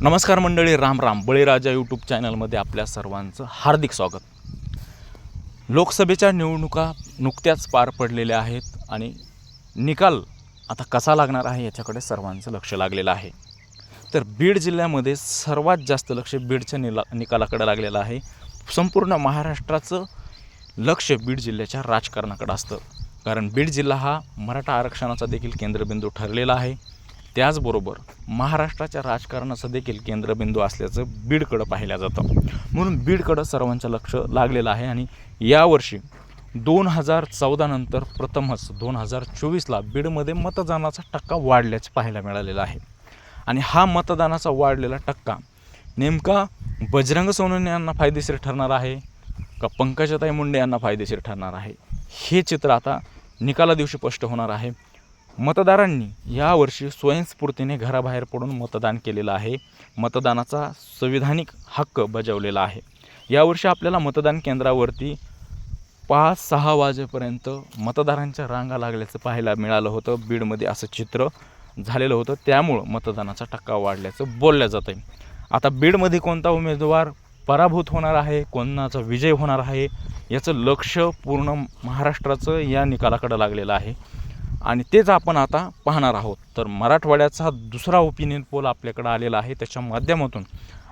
नमस्कार मंडळी राम राम. बळीराजा यूट्यूब चॅनलमध्ये आपल्या सर्वांचं हार्दिक स्वागत. लोकसभेच्या निवडणुका नुकत्याच पार पडलेल्या आहेत आणि निकाल आता कसा लागणार आहे याच्याकडे सर्वांचं लक्ष लागलेलं आहे. तर बीड जिल्ह्यामध्ये सर्वात जास्त लक्ष बीडच्या निला निकालाकडे लागलेलं आहे. संपूर्ण महाराष्ट्राचं लक्ष बीड जिल्ह्याच्या राजकारणाकडे असतं. कारण बीड जिल्हा हा मराठा आरक्षणाचा देखील केंद्रबिंदू ठरलेला आहे. त्याचबरोबर महाराष्ट्राच्या राजकारणाचं देखील केंद्रबिंदू असल्याचं बीडकडं पाहिलं जातं. म्हणून बीडकडं सर्वांचं लक्ष लागलेलं आहे आणि यावर्षी दोन हजार चौदानंतर प्रथमच दोन हजार चोवीसला बीडमध्ये मतदानाचा टक्का वाढल्याचं पाहायला मिळालेला आहे. आणि हा मतदानाचा वाढलेला टक्का नेमका बजरंग सोनवणे यांना फायदेशीर ठरणार आहे का पंकजाताई मुंडे यांना फायदेशीर ठरणार आहे? हे चित्र आता निकाला दिवशी स्पष्ट होणार आहे. मतदारांनी यावर्षी स्वयंस्फूर्तीने घराबाहेर पडून मतदान केलेलं आहे. मतदानाचा संविधानिक हक्क बजावलेला आहे. यावर्षी आपल्याला मतदान केंद्रावरती पाच सहा वाजेपर्यंत मतदारांच्या रांगा लागल्याचं पाहायला मिळालं होतं. बीडमध्ये असं चित्र झालेलं होतं. त्यामुळं मतदानाचा टक्का वाढल्याचं बोललं जातं आहे आता बीडमध्ये कोणता उमेदवार पराभूत होणार आहे? कोणाचा विजय होणार आहे? याचं लक्ष पूर्ण महाराष्ट्राचं या निकालाकडं लागलेलं आहे. आणि तेच आपण आता पाहणार आहोत. तर मराठवाड्याचा दुसरा ओपिनियन पोल आपल्याकडं आलेला आहे. त्याच्या माध्यमातून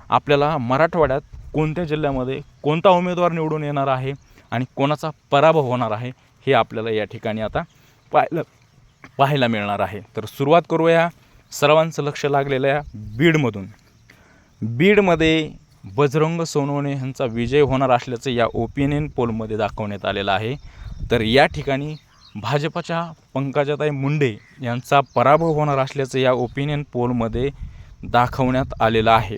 आपल्याला मराठवाड्यात कोणत्या जिल्ह्यामध्ये कोणता उमेदवार निवडून येणार आहे आणि कोणाचा पराभव होणार आहे हे आपल्याला या ठिकाणी आता पाहायला पाहायला मिळणार आहे. तर सुरुवात करूया. सर्वांचं लक्ष लागलेल्या बीडमधून. बीडमध्ये बजरंग सोनवणे यांचा विजय होणार असल्याचं या ओपिनियन पोलमध्ये दाखवण्यात आलेलं आहे. तर या ठिकाणी भाजपच्या पंकजाताई मुंडे यांचा पराभव होणार असल्याचं या ओपिनियन पोलमध्ये दाखवण्यात आलेलं आहे.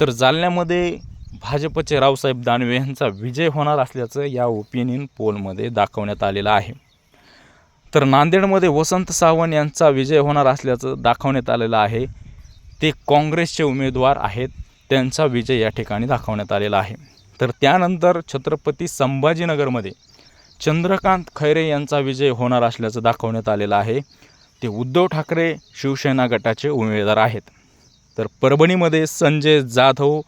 तर जालन्यामध्ये भाजपचे रावसाहेब दानवे यांचा विजय होणार असल्याचं या ओपिनियन पोलमध्ये दाखवण्यात आलेलं आहे. तर नांदेडमध्ये वसंत सावंत यांचा विजय होणार असल्याचं दाखवण्यात आलेलं आहे. ते काँग्रेसचे उमेदवार आहेत त्यांचा विजय या ठिकाणी दाखवण्यात आलेला आहे. तर त्यानंतर छत्रपती संभाजीनगरमध्ये चंद्रकांत खैरे यांचा विजय होणार असल्याचं दाखवण्यात आलेलं आहे. ते उद्धव ठाकरे शिवसेना गटाचे उमेदवार आहेत. तर परभणीमध्ये संजय जाधव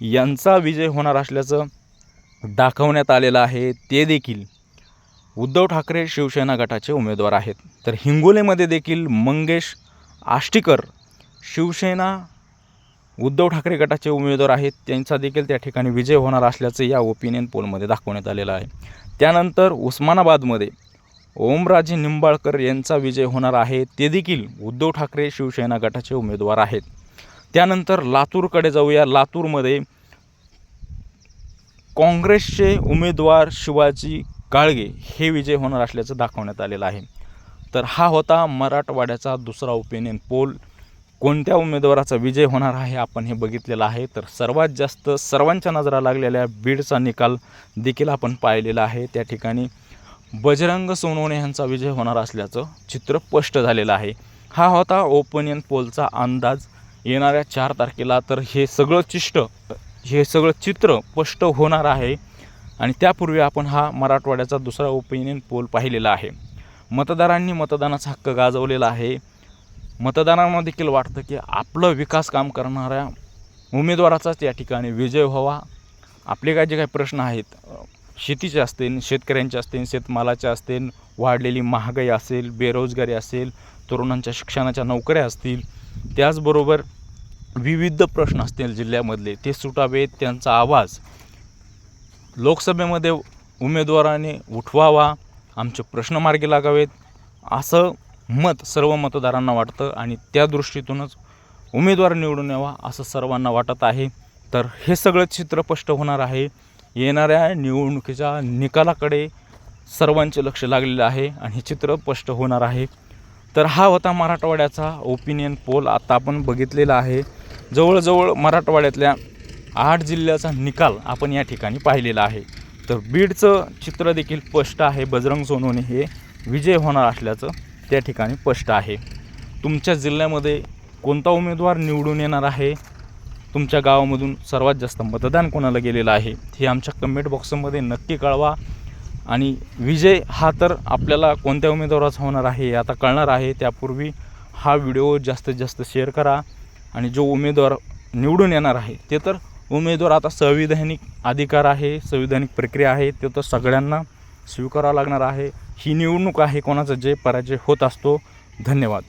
यांचा विजय होणार असल्याचं दाखवण्यात आलेलं आहे. ते देखील उद्धव ठाकरे शिवसेना गटाचे उमेदवार आहेत. तर हिंगोलीमध्ये देखील मंगेश आष्टीकर शिवसेना उद्धव ठाकरे गटाचे उमेदवार आहेत. त्यांचा देखील त्या ठिकाणी विजय होणार असल्याचं या ओपिनियन पोलमध्ये दाखवण्यात आलेलं आहे. त्यानंतर उस्मानाबादमध्ये ओमराजे निंबाळकर यांचा विजय होणार आहे. ते देखील उद्धव ठाकरे शिवसेना गटाचे उमेदवार आहेत. त्यानंतर लातूरकडे जाऊया. लातूरमध्ये काँग्रेसचे उमेदवार शिवाजी काळगे हे विजय होणार असल्याचं दाखवण्यात आलेलं आहे. तर हा होता मराठवाड्याचा दुसरा ओपिनियन पोल कोणत्या उमेदवाराचा विजय होणार आहे आपण हे बघितलेलं आहे. तर सर्वात जास्त सर्वांच्या नजरा लागलेल्या बीडचा निकाल देखील आपण पाहिलेला आहे. त्या ठिकाणी बजरंग सोनवणे यांचा विजय होणार असल्याचं चित्र स्पष्ट झालेलं आहे. हा होता ओपिनियन पोलचा अंदाज. येणाऱ्या चार तारखेला तर हे सगळं चिष्ट हे सगळं चित्र स्पष्ट होणार आहे. आणि त्यापूर्वी आपण हा मराठवाड्याचा दुसरा ओपिनियन पोल पाहिलेला आहे. मतदारांनी मतदानाचा हक्क गाजवलेला आहे. मतदारांना देखील वाटतं की आपलं विकास काम करणाऱ्या उमेदवाराचाच या ठिकाणी विजय व्हावा. आपले काय जे काही प्रश्न आहेत शेतीचे असतील शेतकऱ्यांचे असतील शेतमालाचे असतील वाढलेली महागाई असेल बेरोजगारी असेल तरुणांच्या शिक्षणाच्या नोकऱ्या असतील त्याचबरोबर विविध प्रश्न असतील जिल्ह्यामधले ते सुटावेत त्यांचा आवाज लोकसभेमध्ये उमेदवाराने उठवावा आमचे प्रश्न मार्गी लागावेत असं मत सर्व मतदारांना वाटतं आणि त्या दृष्टीतूनच उमेदवार निवडून यावा असं सर्वांना वाटत आहे. तर हे सगळं चित्र स्पष्ट होणार आहे. येणाऱ्या निवडणुकीच्या निकालाकडे सर्वांचे लक्ष लागलेलं आहे आणि हे चित्र स्पष्ट होणार आहे. तर हा होता मराठवाड्याचा ओपिनियन पोल आता आपण बघितलेला आहे. जवळजवळ मराठवाड्यातल्या आठ जिल्ह्याचा निकाल आपण या ठिकाणी पाहिलेला आहे. तर बीडचं चित्र देखील स्पष्ट आहे. बजरंग सोनवणे हे विजय होणार असल्याचं त्या ठिकाणी स्पष्ट आहे. तुमच्या जिल्ह्यामध्ये कोणता उमेदवार निवडून येणार आहे? तुमच्या गावामधून सर्वात जास्त मतदान कोणाला गेलेलं आहे? हे आमच्या कमेंट बॉक्समध्ये नक्की कळवा. आणि विजय हा तर आपल्याला कोणत्या उमेदवाराचा होणार आहे आता कळणार आहे. त्यापूर्वी हा व्हिडिओ जास्तीत जास्त शेअर करा. आणि जो उमेदवार निवडून येणार आहे ते तर उमेदवार आता संविधानिक अधिकार आहे संविधानिक प्रक्रिया आहे ते तर सगळ्यांना स्वीकारावं लागणार आहे. ही निवडणूक आहे कोणाचा जे पराजय होत असतो. धन्यवाद.